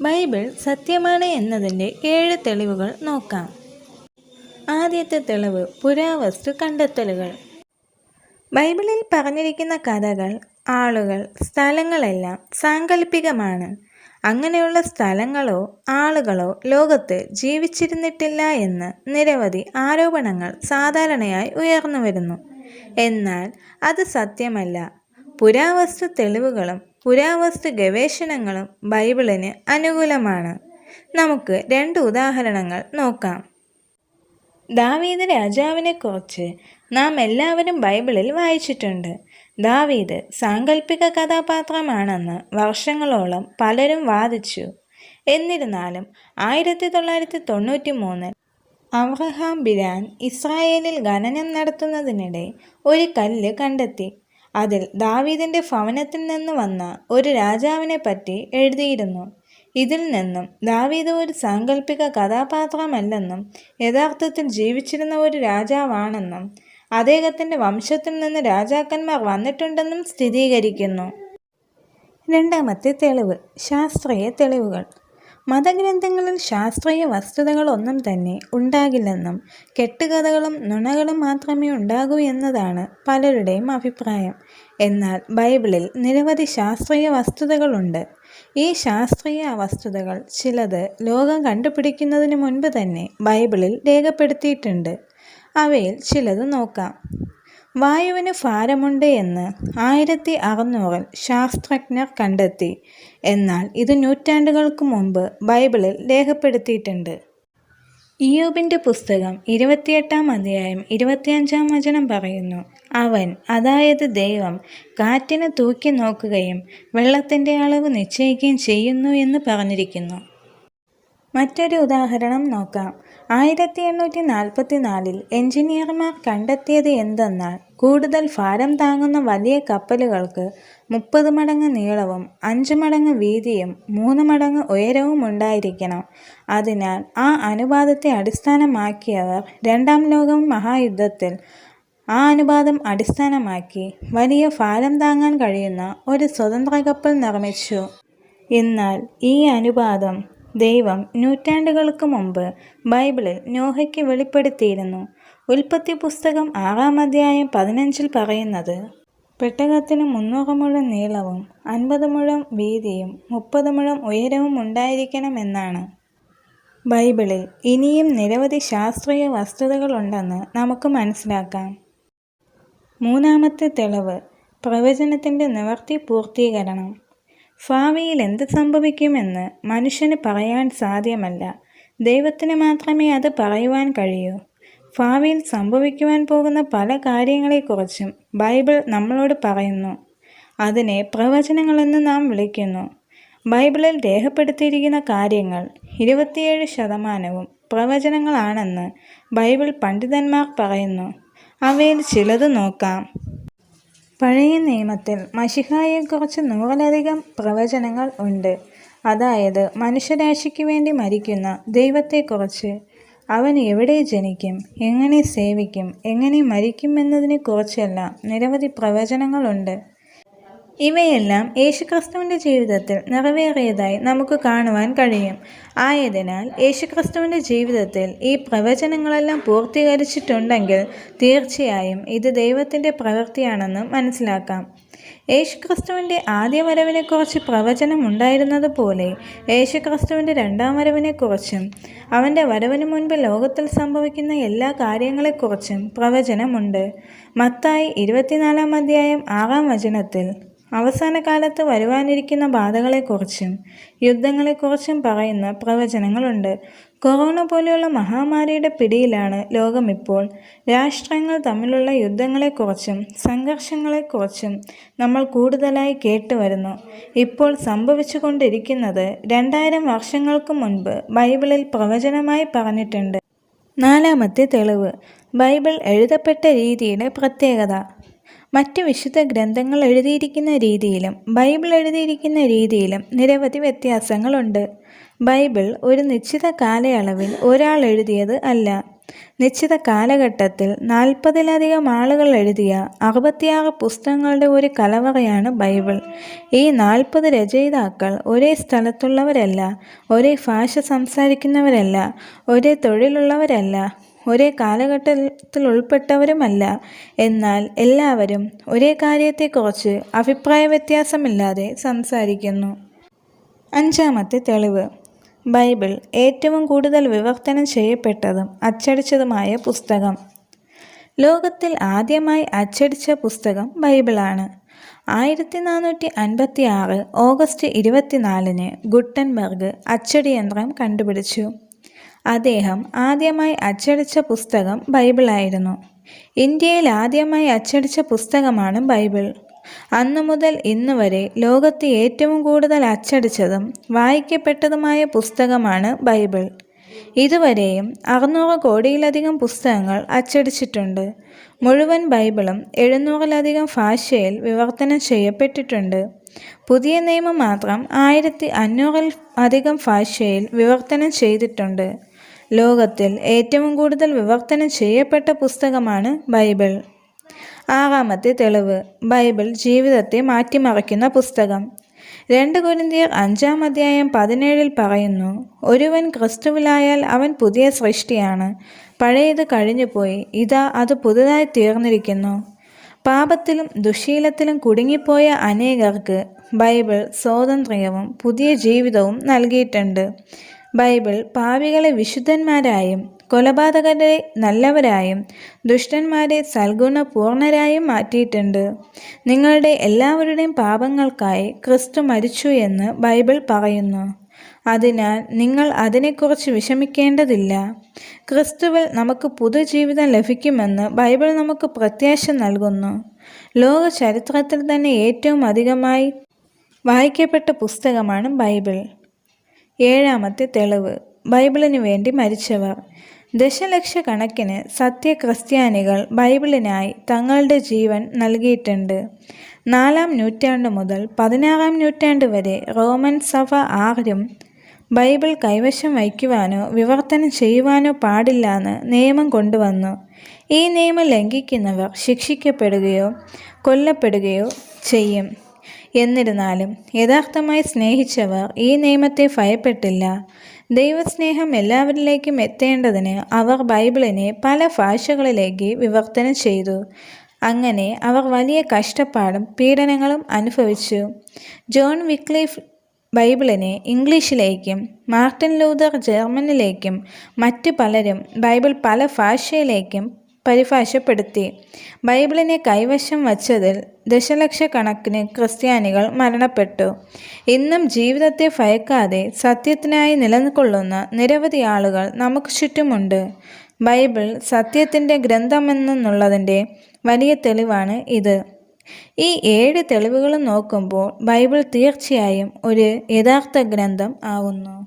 Bible സത്യമാണ് എന്നതിന്റെ ഏഴ് തെളിവുകൾ നോക്കാം. ആദ്യത്തെ തെളിവ് പുരാവസ്തു കണ്ടെത്തലുകൾ. ബൈബിളിൽ പറഞ്ഞിരിക്കുന്ന കഥകൾ ആളുകൾ സ്ഥലങ്ങളെല്ലാം സാങ്കല്പികമാണ്. അങ്ങനെയുള്ള സ്ഥലങ്ങളോ ആളുകളോ ലോകത്ത് ജീവിച്ചിരുന്നിട്ടില്ല എന്ന് നിരവധി ആരോപണങ്ങൾ സാധാരണയായി ഉയർന്നു വരുന്നു എന്നാൽ അത് സത്യമല്ല. പുരാവസ്തു തെളിവുകളും പുരാവസ്തു ഗവേഷണങ്ങളും ബൈബിളിന് അനുകൂലമാണ്. നമുക്ക് രണ്ട് ഉദാഹരണങ്ങൾ നോക്കാം. ദാവീദ് രാജാവിനെക്കുറിച്ച് നാം എല്ലാവരും ബൈബിളിൽ വായിച്ചിട്ടുണ്ട്. ദാവീദ് സാങ്കല്പിക കഥാപാത്രമാണെന്ന് വർഷങ്ങളോളം പലരും വാദിച്ചു. എന്നിരുന്നാലും ആയിരത്തി തൊള്ളായിരത്തി തൊണ്ണൂറ്റി മൂന്നിൽ അബ്രഹാം ബിരാൻ ഇസ്രായേലിൽ ഖനനം നടത്തുന്നതിനിടെ ഒരു കല്ല് കണ്ടെത്തി. അതിൽ ദാവീദിന്റെ ഭവനത്തിൽ നിന്ന് വന്ന ഒരു രാജാവിനെ പറ്റി എഴുതിയിരുന്നു. ഇതിൽ നിന്നും ദാവീദ് ഒരു സാങ്കല്പിക കഥാപാത്രമല്ലെന്നും യഥാർത്ഥത്തിൽ ജീവിച്ചിരുന്ന ഒരു രാജാവാണെന്നും അദ്ദേഹത്തിന്റെ വംശത്തിൽ നിന്ന് രാജാക്കന്മാർ വന്നിട്ടുണ്ടെന്നും സ്ഥിരീകരിക്കുന്നു. രണ്ടാമത്തെ തെളിവ് ശാസ്ത്രീയ തെളിവുകൾ. മതഗ്രന്ഥങ്ങളിൽ ശാസ്ത്രീയ വസ്തുതകളൊന്നും തന്നെ ഉണ്ടാകില്ലെന്നും കെട്ടുകഥകളും നുണകളും മാത്രമേ ഉണ്ടാകൂ എന്നതാണ് പലരുടെയും അഭിപ്രായം. എന്നാൽ ബൈബിളിൽ നിരവധി ശാസ്ത്രീയ വസ്തുതകളുണ്ട്. ഈ ശാസ്ത്രീയ വസ്തുതകൾ ചിലത് ലോകം കണ്ടുപിടിക്കുന്നതിന് മുൻപ് തന്നെ ബൈബിളിൽ രേഖപ്പെടുത്തിയിട്ടുണ്ട്. അവയിൽ ചിലത് നോക്കാം. വായുവിന് ഭാരമുണ്ട് എന്ന് ആയിരത്തി അറുന്നൂറിൽ ശാസ്ത്രജ്ഞർ കണ്ടെത്തി. എന്നാൽ ഇത് നൂറ്റാണ്ടുകൾക്ക് മുമ്പ് ബൈബിളിൽ രേഖപ്പെടുത്തിയിട്ടുണ്ട്. ഇയോബിന്റെ പുസ്തകം ഇരുപത്തിയെട്ടാം അധ്യായം ഇരുപത്തിയഞ്ചാം വചനം പറയുന്നു അവൻ അതായത് ദൈവം കാറ്റിനെ തൂക്കി നോക്കുകയും വെള്ളത്തിന്റെ അളവ് നിശ്ചയിക്കുകയും ചെയ്യുന്നു എന്ന് പറഞ്ഞിരിക്കുന്നു. മറ്റൊരു ഉദാഹരണം നോക്കാം. ആയിരത്തി എണ്ണൂറ്റി നാൽപ്പത്തി നാലിൽ എഞ്ചിനീയർമാർ കണ്ടെത്തിയത് എന്തെന്നാൽ കൂടുതൽ ഭാരം താങ്ങുന്ന വലിയ കപ്പലുകൾക്ക് മുപ്പത് മടങ്ങ് നീളവും അഞ്ച് മടങ്ങ് വീതിയും മൂന്ന് മടങ്ങ് ഉയരവും ഉണ്ടായിരിക്കണം. അതിനാൽ ആ അനുപാതത്തെ അടിസ്ഥാനമാക്കിയവർ രണ്ടാം ലോക മഹായുദ്ധത്തിൽ ആ അനുപാതം അടിസ്ഥാനമാക്കി വലിയ ഭാരം താങ്ങാൻ കഴിയുന്ന ഒരു സ്വതന്ത്ര കപ്പൽ നിർമ്മിച്ചു. എന്നാൽ ഈ അനുപാതം ദൈവം നൂറ്റാണ്ടുകൾക്ക് മുമ്പ് ബൈബിളിൽ നോഹയ്ക്ക് വെളിപ്പെടുത്തിയിരുന്നു. ഉൽപ്പത്തി പുസ്തകം ആറാം അധ്യായം പതിനഞ്ചിൽ പറയുന്നത് പെട്ടകത്തിന് മുന്നൂറ് മുഴം നീളവും അൻപത് മുഴം വീതിയും മുപ്പത് മുഴം ഉയരവും ഉണ്ടായിരിക്കണമെന്നാണ് ബൈബിളിൽ ഇനിയും നിരവധി ശാസ്ത്രീയ വസ്തുതകളുണ്ടെന്ന് നമുക്ക് മനസ്സിലാക്കാം. മൂന്നാമത്തെ തെളിവ് പ്രവചനത്തിന്റെ നിവർത്തി പൂർത്തീകരണം. ഭാവിയിൽ എന്ത് സംഭവിക്കുമെന്ന് മനുഷ്യന് പറയാൻ സാധ്യമല്ല. ദൈവത്തിന് മാത്രമേ അത് പറയുവാൻ കഴിയൂ. ഭാവിയിൽ സംഭവിക്കുവാൻ പോകുന്ന പല കാര്യങ്ങളെക്കുറിച്ചും ബൈബിൾ നമ്മളോട് പറയുന്നു. അതിനെ പ്രവചനങ്ങളെന്ന് നാം വിളിക്കുന്നു. ബൈബിളിൽ രേഖപ്പെടുത്തിയിരിക്കുന്ന കാര്യങ്ങൾ ഇരുപത്തിയേഴ് ശതമാനവും പ്രവചനങ്ങളാണെന്ന് ബൈബിൾ പണ്ഡിതന്മാർ പറയുന്നു. അവയിൽ ചിലത് നോക്കാം. പഴയ നിയമത്തിൽ മഷിഹായെക്കുറിച്ച് നൂറിലധികം പ്രവചനങ്ങൾ ഉണ്ട്. അതായത് മനുഷ്യരാശിക്ക് വേണ്ടി മരിക്കുന്ന ദൈവത്തെക്കുറിച്ച് അവൻ എവിടെ ജനിക്കും എങ്ങനെ സേവിക്കും എങ്ങനെ മരിക്കും എന്നതിനെക്കുറിച്ചെല്ലാം നിരവധി പ്രവചനങ്ങളുണ്ട്. ഇവയെല്ലാം യേശുക്രിസ്തുവിന്റെ ജീവിതത്തിൽ നിറവേറിയതായി നമുക്ക് കാണുവാൻ കഴിയും. ആയതിനാൽ യേശുക്രിസ്തുവിന്റെ ജീവിതത്തിൽ ഈ പ്രവചനങ്ങളെല്ലാം പൂർത്തീകരിച്ചിട്ടുണ്ടെങ്കിൽ തീർച്ചയായും ഇത് ദൈവത്തിന്റെ പ്രവൃത്തിയാണെന്ന് മനസ്സിലാക്കാം. യേശുക്രിസ്തുവിന്റെ ആദ്യ വരവിനെക്കുറിച്ച് പ്രവചനം ഉണ്ടായിരുന്നതുപോലെ യേശുക്രിസ്തുവിന്റെ രണ്ടാം വരവിനെക്കുറിച്ചും അവന്റെ വരവിന് മുൻപ് ലോകത്തിൽ സംഭവിക്കുന്ന എല്ലാ കാര്യങ്ങളെക്കുറിച്ചും പ്രവചനമുണ്ട്. മത്തായി ഇരുപത്തിനാലാം അധ്യായം ആറാം വചനത്തിൽ അവസാന കാലത്ത് വരുവാനിരിക്കുന്ന ബാധകളെക്കുറിച്ചും യുദ്ധങ്ങളെക്കുറിച്ചും പറയുന്ന പ്രവചനങ്ങളുണ്ട്. കൊറോണ പോലെയുള്ള മഹാമാരിയുടെ പിടിയിലാണ് ലോകമിപ്പോൾ. രാഷ്ട്രങ്ങൾ തമ്മിലുള്ള യുദ്ധങ്ങളെക്കുറിച്ചും സംഘർഷങ്ങളെക്കുറിച്ചും നമ്മൾ കൂടുതലായി കേട്ടുവരുന്നു. ഇപ്പോൾ സംഭവിച്ചുകൊണ്ടിരിക്കുന്നത് രണ്ടായിരം വർഷങ്ങൾക്ക് മുൻപ് ബൈബിളിൽ പ്രവചനമായി പറഞ്ഞിട്ടുണ്ട്. നാലാമത്തെ തെളിവ്. ബൈബിൾ എഴുതപ്പെട്ട രീതിയുടെ പ്രത്യേകത. മറ്റ് വിശുദ്ധ ഗ്രന്ഥങ്ങൾ എഴുതിയിരിക്കുന്ന രീതിയിലും ബൈബിൾ എഴുതിയിരിക്കുന്ന രീതിയിലും നിരവധി വ്യത്യാസങ്ങളുണ്ട്. ബൈബിൾ ഒരു നിശ്ചിത കാലയളവിൽ ഒരാൾ എഴുതിയത് അല്ല. നിശ്ചിത കാലഘട്ടത്തിൽ നാൽപ്പതിലധികം ആളുകൾ എഴുതിയ അറുപത്തിയാറ് പുസ്തകങ്ങളുടെ ഒരു കലവറയാണ് ബൈബിൾ. ഈ നാൽപ്പത് രചയിതാക്കൾ ഒരേ സ്ഥലത്തുള്ളവരല്ല ഒരേ ഭാഷ സംസാരിക്കുന്നവരല്ല ഒരേ തൊഴിലുള്ളവരല്ല ഒരേ കാലഘട്ടത്തിൽ ഉൾപ്പെട്ടവരുമല്ല. എന്നാൽ എല്ലാവരും ഒരേ കാര്യത്തെക്കുറിച്ച് അഭിപ്രായ വ്യത്യാസമില്ലാതെ സംസാരിക്കുന്നു. അഞ്ചാമത്തെ തെളിവ്. ബൈബിൾ ഏറ്റവും കൂടുതൽ വിവർത്തനം ചെയ്യപ്പെട്ടതും അച്ചടിച്ചതുമായ പുസ്തകം. ലോകത്തിൽ ആദ്യമായി അച്ചടിച്ച പുസ്തകം ബൈബിളാണ്. ആയിരത്തി നാനൂറ്റി അൻപത്തി ആറ് ഓഗസ്റ്റ് ഇരുപത്തിനാലിന് ഗുട്ടൻബർഗ് അച്ചടിയന്ത്രം കണ്ടുപിടിച്ചു. അദ്ദേഹം ആദ്യമായി അച്ചടിച്ച പുസ്തകം ബൈബിളായിരുന്നു. ഇന്ത്യയിൽ ആദ്യമായി അച്ചടിച്ച പുസ്തകമാണ് ബൈബിൾ. അന്നു മുതൽ ഇന്ന് വരെ ലോകത്ത് ഏറ്റവും കൂടുതൽ അച്ചടിച്ചതും വായിക്കപ്പെട്ടതുമായ പുസ്തകമാണ് ബൈബിൾ. ഇതുവരെയും അറുന്നൂറ് കോടിയിലധികം പുസ്തകങ്ങൾ അച്ചടിച്ചിട്ടുണ്ട്. മുഴുവൻ ബൈബിളും എഴുന്നൂറിലധികം ഭാഷയിൽ വിവർത്തനം ചെയ്യപ്പെട്ടിട്ടുണ്ട്. പുതിയ നിയമം മാത്രം ആയിരത്തി അഞ്ഞൂറിൽ അധികം ഭാഷയിൽ വിവർത്തനം ചെയ്തിട്ടുണ്ട്. ലോകത്തിൽ ഏറ്റവും കൂടുതൽ വിവർത്തനം ചെയ്യപ്പെട്ട പുസ്തകമാണ് ബൈബിൾ. ആറാമത്തെ തെളിവ് ബൈബിൾ ജീവിതത്തെ മാറ്റിമറിക്കുന്ന പുസ്തകം. രണ്ട് കുരിന്തിയർ അഞ്ചാം അധ്യായം പതിനേഴിൽ പറയുന്നു ഒരുവൻ ക്രിസ്തുവിലായാൽ അവൻ പുതിയ സൃഷ്ടിയാണ്. പഴയത് കഴിഞ്ഞുപോയി ഇതാ അത് പുതുതായി തീർന്നിരിക്കുന്നു. പാപത്തിലും ദുശീലത്തിലും കുടുങ്ങിപ്പോയ അനേകർക്ക് ബൈബിൾ സ്വാതന്ത്ര്യവും പുതിയ ജീവിതവും നൽകിയിട്ടുണ്ട്. ബൈബിൾ പാവികളെ വിശുദ്ധന്മാരായും കൊലപാതകരെ നല്ലവരായും ദുഷ്ടന്മാരെ സൽഗുണപൂർണരായും മാറ്റിയിട്ടുണ്ട്. നിങ്ങളുടെ എല്ലാവരുടെയും പാപങ്ങൾക്കായി ക്രിസ്തു മരിച്ചു എന്ന് ബൈബിൾ പറയുന്നു. അതിനാൽ നിങ്ങൾ അതിനെക്കുറിച്ച് വിഷമിക്കേണ്ടതില്ല. ക്രിസ്തുവിൽ നമുക്ക് പുതുജീവിതം ലഭിക്കുമെന്ന് ബൈബിൾ നമുക്ക് പ്രത്യാശ നൽകുന്നു. ലോക ചരിത്രത്തിൽ തന്നെ ഏറ്റവും അധികമായി വായിക്കപ്പെട്ട പുസ്തകമാണ് ബൈബിൾ. ഏഴാമത്തെ തെളിവ്. ബൈബിളിന് വേണ്ടി മരിച്ചവർ. ദശലക്ഷക്കണക്കിന് സത്യ ക്രിസ്ത്യാനികൾ ബൈബിളിനായി തങ്ങളുടെ ജീവൻ നൽകിയിട്ടുണ്ട്. നാലാം നൂറ്റാണ്ട് മുതൽ പതിനാറാം നൂറ്റാണ്ട് വരെ റോമൻ സഭ ആരും ബൈബിൾ കൈവശം വയ്ക്കുവാനോ വിവർത്തനം ചെയ്യുവാനോ പാടില്ല എന്ന് നിയമം കൊണ്ടുവന്നു. ഈ നിയമം ലംഘിക്കുന്നവർ ശിക്ഷിക്കപ്പെടുകയോ കൊല്ലപ്പെടുകയോ ചെയ്യും. എന്നിരുന്നാലും യഥാർത്ഥമായി സ്നേഹിച്ചവർ ഈ നിയമത്തെ ഭയപ്പെട്ടില്ല. ദൈവസ്നേഹം എല്ലാവരിലേക്കും എത്തേണ്ടതിന് അവർ ബൈബിളിനെ പല ഭാഷകളിലേക്ക് വിവർത്തനം ചെയ്തു. അങ്ങനെ അവർ വലിയ കഷ്ടപ്പാടും പീഡനങ്ങളും അനുഭവിച്ചു. ജോൺ വിക്ലിഫ് ബൈബിളിനെ ഇംഗ്ലീഷിലേക്കും മാർട്ടിൻ ലൂതർ ജർമ്മനിലേക്കും മറ്റു പലരും ബൈബിൾ പല ഭാഷയിലേക്കും പരിഭാഷപ്പെടുത്തി. ബൈബിളിനെ കൈവശം വച്ചതിൽ ദശലക്ഷക്കണക്കിന് ക്രിസ്ത്യാനികൾ മരണപ്പെട്ടു. ഇന്നും ജീവിതത്തെ ഭയക്കാതെ സത്യത്തിനായി നിലനിൽക്കൊള്ളുന്ന നിരവധി ആളുകൾ നമുക്ക് ചുറ്റുമുണ്ട്. ബൈബിൾ സത്യത്തിന്റെ ഗ്രന്ഥമെന്നുള്ളതിന്റെ വലിയ തെളിവാണ് ഇത്. ഈ ഏഴ് തെളിവുകളും നോക്കുമ്പോൾ ബൈബിൾ തീർച്ചയായും ഒരു യഥാർത്ഥ ഗ്രന്ഥം ആവുന്നു.